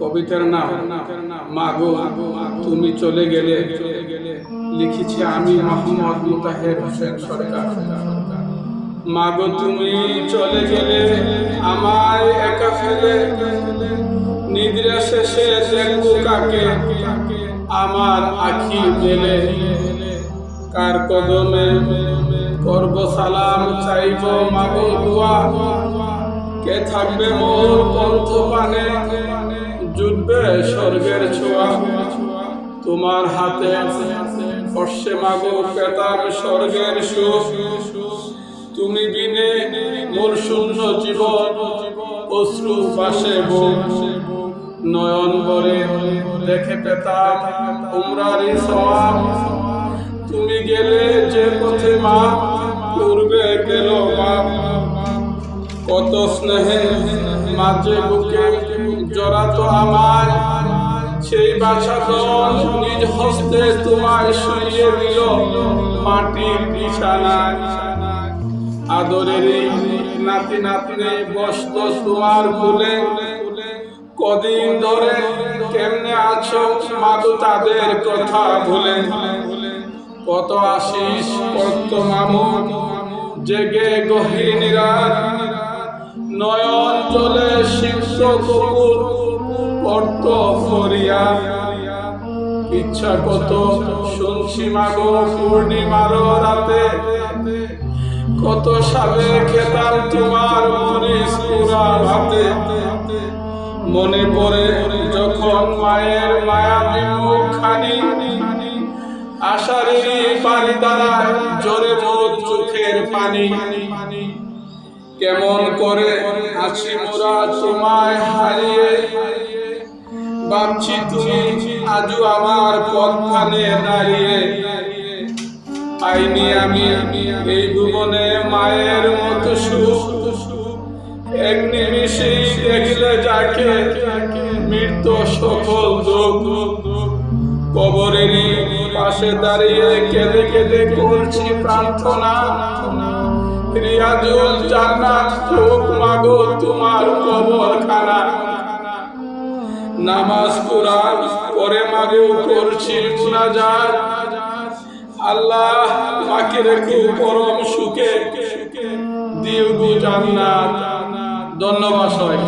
কবিতার নাম, মাগো, তুমি চলে গেলে লিখেছি আমি মোহাম্মদ মুতাহের হোসেন সরকার। মাগো, তুমি চলে গেলে আমায় একা ফেলে নিদ্রা শেষে দেখব কাকে? আমার আখি মেলে। কার কদমে করব সালাম চাইব? মাগো, দুয়া কে থাকবে মোর পন্থ পানে জুটবে স্বর্গের ছোঁয়া। তোমার হাতে স্পর্শে মাগো পেতাম স্বর্গের সুখ। তুমি বিনে মোর শূন্য জীবন, অশ্রু পাশে নয়ন বরে দেখে পেতাম উমরারি তুমি গেলে যে পথে মা পূর্বে গেল কত স্নেহে মাঝে বুকে জড়াতো আমায়, সেই বাছা দল নিজ হস্তে তোমায় শুইয়ে দিল মাটির বিছানায়। আদরের নাতি নাতনি বসত তোমার ভুলে কদিন ধরে কেমনে আছো মাগো তাদের কথা ভুলে। কত আশিস কত মামু জেগে গহীন রাত নয়ন জলে শিষ্য কপুর কর্ত ফরিয়া। ইচ্ছা কত শুনছি মাগো পূর্ণিমার রাতে। কত সালে খেতাম তোমার মরিস পুরা ভাতে। মনে পড়ে যখন মায়ের মায়া বিমুখ খানি আশারেরই বাড়ি দাঁড়ায় জোরে মোর চোখের পানি। কেমন করে আছি মোরা তোমায় হারিয়ে? ভাবছি তুমি আজও আমার পথখানে দাঁড়িয়ে। পাইনি আমি এই ভুবনে মায়ের মতো সুখ। এক নিমিষেই দেখলে যাকে মৃত্যু সকল দুঃখ। কবরেরই পাশে দাঁড়িয়ে কেঁদে কেঁদে করছি প্রার্থনা। রিয়াজুল জান্নাত মাগো তোমার নামাজ, কোরআন পরে মাগো করছি মুনাজাত। আল্লাহ মাকে রেখো পরম সুখে দিও জান্নাত। ধন্যবাদ সবাই